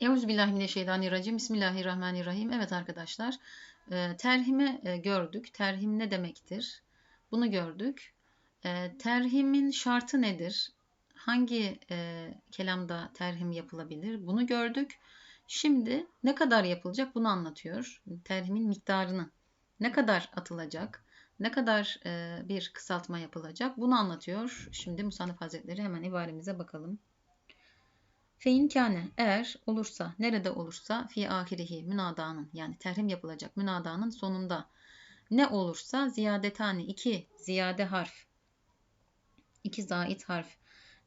Euzubillahimineşşeytanirracim. Bismillahirrahmanirrahim. Evet arkadaşlar, e, terhimi e, gördük. Terhim ne demektir? Bunu gördük. E, terhimin şartı nedir? Hangi kelamda terhim yapılabilir? Bunu gördük. Şimdi ne kadar yapılacak bunu anlatıyor. Terhimin miktarını. Ne kadar atılacak? Ne kadar bir kısaltma yapılacak? Bunu anlatıyor. Şimdi Musannif Hazretleri hemen ibaremize bakalım. Fein kâne eğer olursa nerede olursa fi ahirihi münadanın yani terhim yapılacak münadanın sonunda ne olursa ziyadetani iki ziyade harf iki zait harf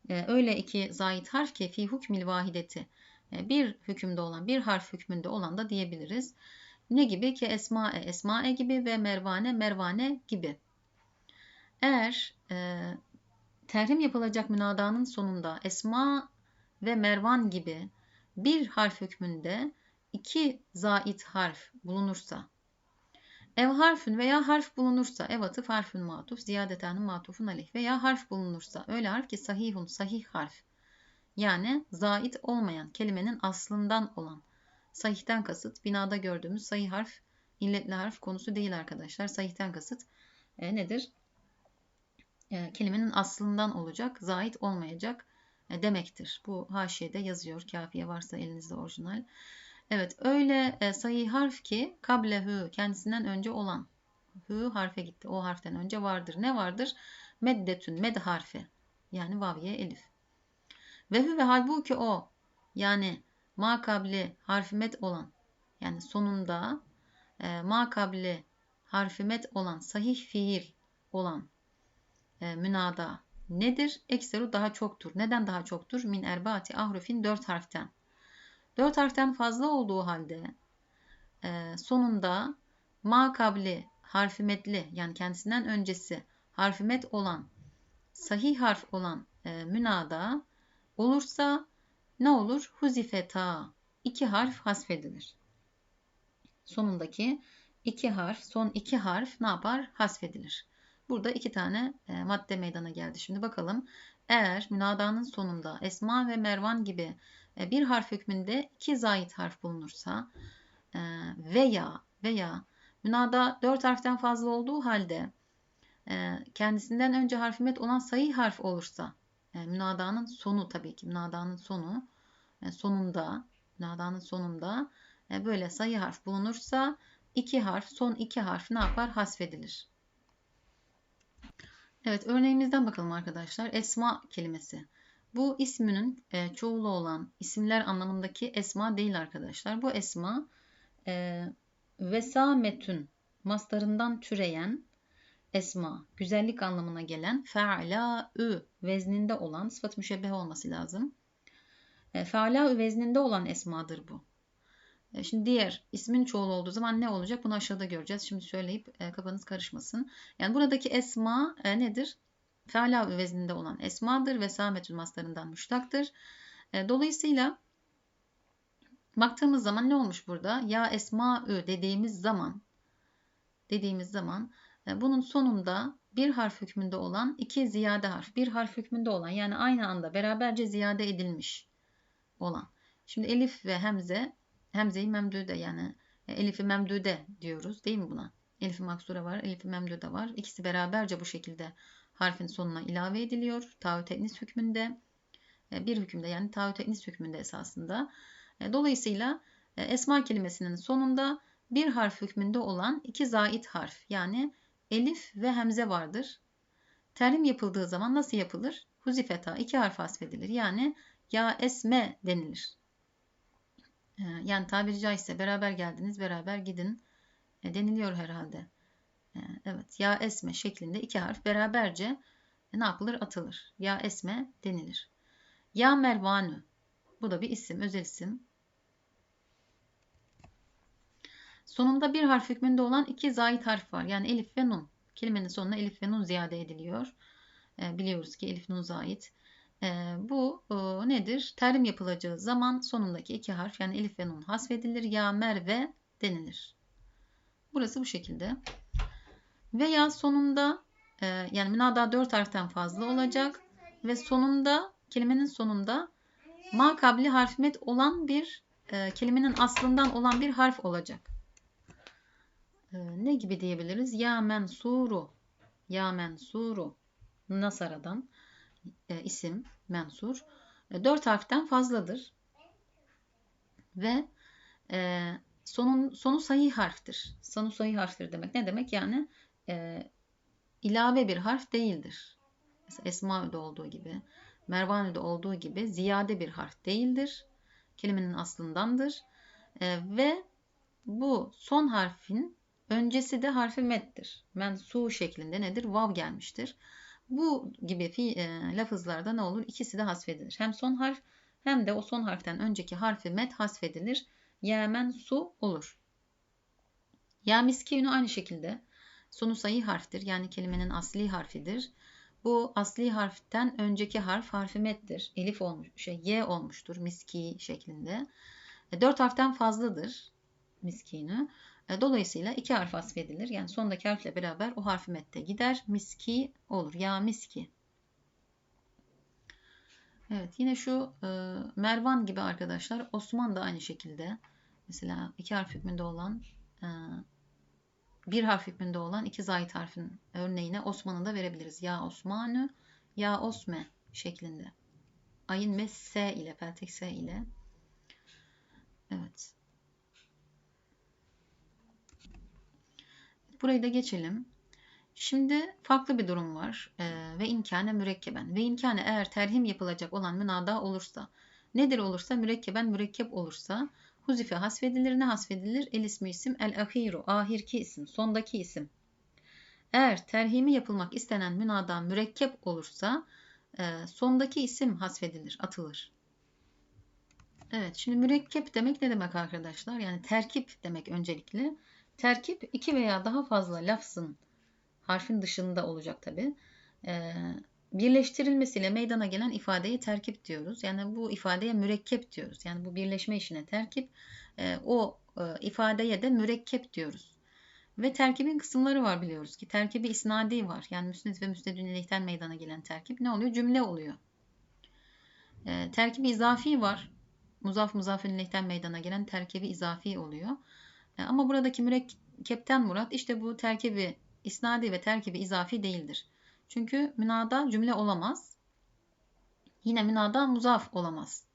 e, öyle iki zait harf ki fi hukmil vahideti e, bir hükümde olan bir harf hükmünde olan da diyebiliriz. Ne gibi ki esmae esmae gibi ve mervane mervane gibi. Eğer e, terhim yapılacak münadanın sonunda esma ve Mervan gibi bir harf hükmünde iki zait harf bulunursa ev harfün veya harf bulunursa ev atıf harfün matuf ziyadetanın matufun aleyh veya harf bulunursa öyle harf ki sahihun sahih harf yani zait olmayan kelimenin aslından olan sahihten kasıt binada gördüğümüz sahih harf illetli harf konusu değil arkadaşlar sahihten kasıt e, nedir? E, kelimenin aslından olacak zait olmayacak demektir. Bu haşiyede yazıyor. Kafiye varsa elinizde orijinal. Evet öyle e, sayı harf ki kablehu kendisinden önce olan. Hü harfe gitti. O harften önce vardır. Ne vardır? Meddetün med harfi. Yani vaviye elif. Ve hü ve halbuki o yani ma kabli harfi med olan yani sonunda e, ma kabli harfi med olan sahih fiil olan e, münada nedir? Ekseru daha çoktur. Neden daha çoktur? Min erbaati ahrufin dört harften. Dört harften fazla olduğu halde e, sonunda ma kabli harfimetli yani kendisinden öncesi harfimet olan sahih harf olan e, münada olursa ne olur? Huzifeta iki harf hasfedilir. Sonundaki iki harf, son iki harf ne yapar? Hasfedilir. Burada iki tane e, madde meydana geldi. Şimdi bakalım. Eğer münadanın sonunda Esma ve Mervan gibi e, bir harf hükmünde iki zayit harf bulunursa e, veya veya münada dört harften fazla olduğu halde e, kendisinden önce harfimet olan sayı harf olursa e, münadanın sonu tabii ki münadanın sonu e, sonunda münadanın sonunda e, böyle sayı harf bulunursa iki harf son iki harf ne yapar hasfedilir. Evet örneğimizden bakalım arkadaşlar. Esma kelimesi. Bu isminin e, çoğulu olan isimler anlamındaki esma değil arkadaşlar. Bu esma e, vesametün mastarından türeyen esma, güzellik anlamına gelen fe'la-ü vezninde olan sıfat müşebbeh olması lazım. E, fe'la-ü vezninde olan esmadır bu. E, şimdi diğer ismin çoğulu olduğu zaman ne olacak? Bunu aşağıda göreceğiz. Şimdi söyleyip e, kafanız karışmasın. Yani buradaki esma e, nedir? Feala vezninde olan esmadır ve sametül maslarından müştaktır. Dolayısıyla baktığımız zaman ne olmuş burada? Ya esma-ü dediğimiz zaman dediğimiz zaman bunun sonunda bir harf hükmünde olan iki ziyade harf, bir harf hükmünde olan yani aynı anda beraberce ziyade edilmiş olan. Şimdi elif ve hemze Hemze-i memdude yani e, elifi memdude diyoruz değil mi buna? Elifi maksura var, elifi memdude var. İkisi beraberce bu şekilde harfin sonuna ilave ediliyor. Taahhüt etnis hükmünde e, bir hükümde yani taahhüt etnis hükmünde esasında. E, dolayısıyla esma kelimesinin sonunda bir harf hükmünde olan iki zait harf yani elif ve hemze vardır. Terim yapıldığı zaman nasıl yapılır? Huzifeta iki harf hasfedilir. Yani ya esme denilir. Ee, yani tabiri caizse beraber geldiniz beraber gidin e, deniliyor herhalde. E, evet ya esme şeklinde iki harf beraberce e, ne yapılır atılır. Ya esme denilir. Ya mervanü bu da bir isim özel isim. Sonunda bir harf hükmünde olan iki zayit harf var. Yani elif ve nun. Kelimenin sonuna elif ve nun ziyade ediliyor. E, biliyoruz ki elif nun zayit. E, bu e, nedir? Terim yapılacağı zaman sonundaki iki harf yani elif ve nun hasfedilir. Ya, mer ve denilir. Burası bu şekilde. Veya sonunda e, yani münada dört harften fazla olacak ve sonunda kelimenin sonunda ma kabli harfimet olan bir e, kelimenin aslından olan bir harf olacak. E, ne gibi diyebiliriz? Ya mensuru. Ya mensuru. Nasara'dan e, isim mensur. E, dört harften fazladır. Ve e, sonun, sonu sayı harftir. Sonu sayı harftir demek. Ne demek? Yani e, ilave bir harf değildir. Mesela Esma'da olduğu gibi, Mervane'de olduğu gibi ziyade bir harf değildir. Kelimenin aslındandır. E, ve bu son harfin öncesi de harfi mettir. Mensu şeklinde nedir? Vav gelmiştir. Bu gibi fi, e, lafızlarda ne olur? İkisi de hasfedilir. Hem son harf hem de o son harften önceki harfi met hasfedilir. Yemen su olur. Ya miskinu aynı şekilde sonu sayı harftir. Yani kelimenin asli harfidir. Bu asli harften önceki harf harfi mettir. Elif olmuş, şey y olmuştur miski şeklinde. E, dört harften fazladır miskinu. E, dolayısıyla iki harf asfedilir. Yani sondaki harfle beraber o harfi mette gider. Miski olur. Ya miski. Evet yine şu e, Mervan gibi arkadaşlar Osman da aynı şekilde. Mesela iki harf hükmünde olan e, bir harf hükmünde olan iki zayit harfin örneğine Osman'ı da verebiliriz. Ya Osmanü, ya Osme şeklinde. Ayın ve S ile, peltek S ile. Evet. Burayı da geçelim. Şimdi farklı bir durum var. Ee, ve imkane mürekkeben. Ve imkane eğer terhim yapılacak olan münada olursa. Nedir olursa? Mürekkeben mürekkep olursa. Huzife hasfedilir. Ne hasfedilir? El ismi isim. El ahiru. Ahirki isim. Sondaki isim. Eğer terhimi yapılmak istenen münada mürekkep olursa e, sondaki isim hasfedilir, atılır. Evet, şimdi mürekkep demek ne demek arkadaşlar? Yani terkip demek öncelikle. Terkip iki veya daha fazla lafzın harfin dışında olacak tabi. Ee, birleştirilmesiyle meydana gelen ifadeye terkip diyoruz. Yani bu ifadeye mürekkep diyoruz. Yani bu birleşme işine terkip. E, o e, ifadeye de mürekkep diyoruz. Ve terkibin kısımları var biliyoruz ki. Terkibi isnadi var. Yani müsned ve müsnedün ileyhten meydana gelen terkip ne oluyor? Cümle oluyor. E, terkibi izafi var. Muzaf muzafın ileyhten meydana gelen terkibi izafi oluyor. E, ama buradaki mürekkepten murat işte bu terkibi isnadi ve terkibi izafi değildir. Çünkü münada cümle olamaz. Yine münada muzaf olamaz.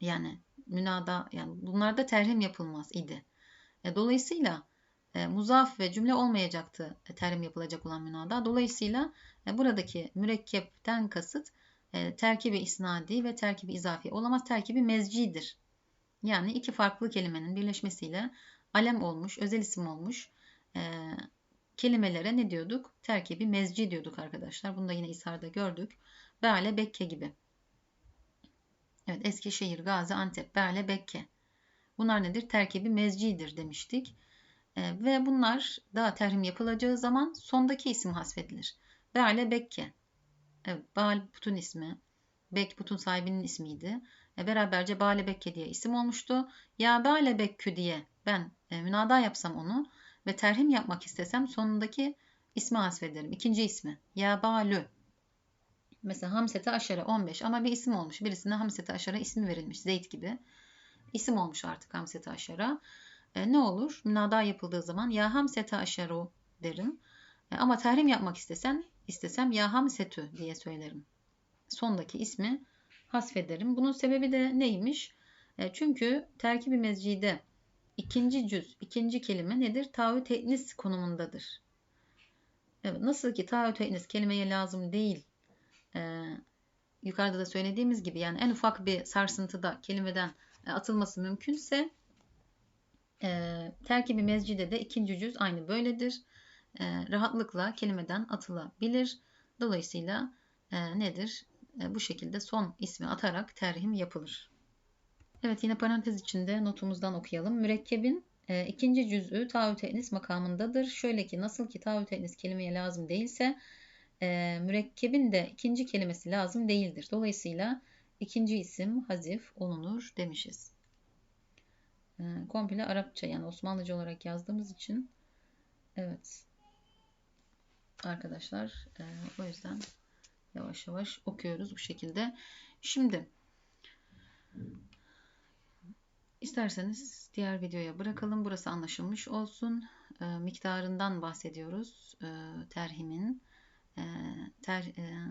Yani münada yani bunlarda terhim yapılmaz idi. E, dolayısıyla e, muzaf ve cümle olmayacaktı e, terhim yapılacak olan münada. Dolayısıyla buradaki mürekkepten kasıt e, terkibi isnadi ve terkibi izafi olamaz. Terkibi mezcidir. Yani iki farklı kelimenin birleşmesiyle alem olmuş, özel isim olmuş e, kelimelere ne diyorduk? Terkibi mezci diyorduk arkadaşlar. Bunu da yine İsar'da gördük. Beale Bekke gibi. Evet Eskişehir, Gazi, Antep, Beale, Bekke. Bunlar nedir? Terkibi mezcidir demiştik. E, ve bunlar daha terhim yapılacağı zaman sondaki isim hasfedilir. Beale, Bekke. Evet, Baal Putun ismi. Bek Putun sahibinin ismiydi. E, beraberce Bale Bekke diye isim olmuştu. Ya Bale Bekkü diye ben e, münada yapsam onu ve terhim yapmak istesem sonundaki ismi hasfederim. İkinci ismi. Ya Balü. Mesela Hamsete Aşara 15 ama bir isim olmuş. Birisine Hamsete Aşara ismi verilmiş. Zeyd gibi. İsim olmuş artık Hamsete Aşara. E, ne olur? Münada yapıldığı zaman ya Hamsete Aşaru derim. E, ama terhim yapmak istesem, istesem ya Hamsetü diye söylerim. Sondaki ismi hasfederim. Bunun sebebi de neymiş? E, çünkü terkibi mezcide ikinci cüz, ikinci kelime nedir? Taahhüt etnis konumundadır. Evet, nasıl ki taahhüt etnis kelimeye lazım değil. Ee, yukarıda da söylediğimiz gibi yani en ufak bir sarsıntıda kelimeden e, atılması mümkünse e, terkibi mezcide de ikinci cüz aynı böyledir. E, rahatlıkla kelimeden atılabilir. Dolayısıyla e, nedir? E, bu şekilde son ismi atarak terhim yapılır. Evet yine parantez içinde notumuzdan okuyalım. Mürekkebin e, ikinci cüz'ü taahhüt etnis makamındadır. Şöyle ki nasıl ki taahhüt etnis kelimeye lazım değilse e, mürekkebin de ikinci kelimesi lazım değildir. Dolayısıyla ikinci isim hazif olunur demişiz. E, komple Arapça yani Osmanlıca olarak yazdığımız için evet arkadaşlar e, o yüzden yavaş yavaş okuyoruz bu şekilde. Şimdi İsterseniz diğer videoya bırakalım. Burası anlaşılmış olsun. E, miktarından bahsediyoruz. E, terhimin. E, ter, e,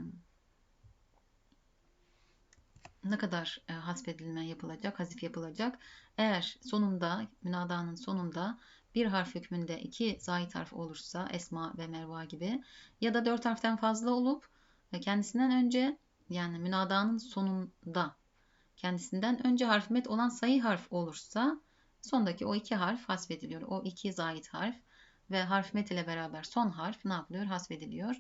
ne kadar e, hasfedilme yapılacak, hazif yapılacak. Eğer sonunda, münadanın sonunda bir harf hükmünde iki zahit harf olursa, esma ve merva gibi ya da dört harften fazla olup kendisinden önce yani münadanın sonunda kendisinden önce harf met olan sayı harf olursa sondaki o iki harf hasfediliyor. O iki zahit harf ve harf met ile beraber son harf ne yapılıyor? Hasfediliyor.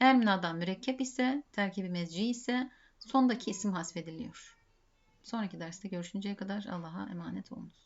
Eğer münadan mürekkep ise, terkibi mezci ise sondaki isim hasfediliyor. Sonraki derste görüşünceye kadar Allah'a emanet olunuz.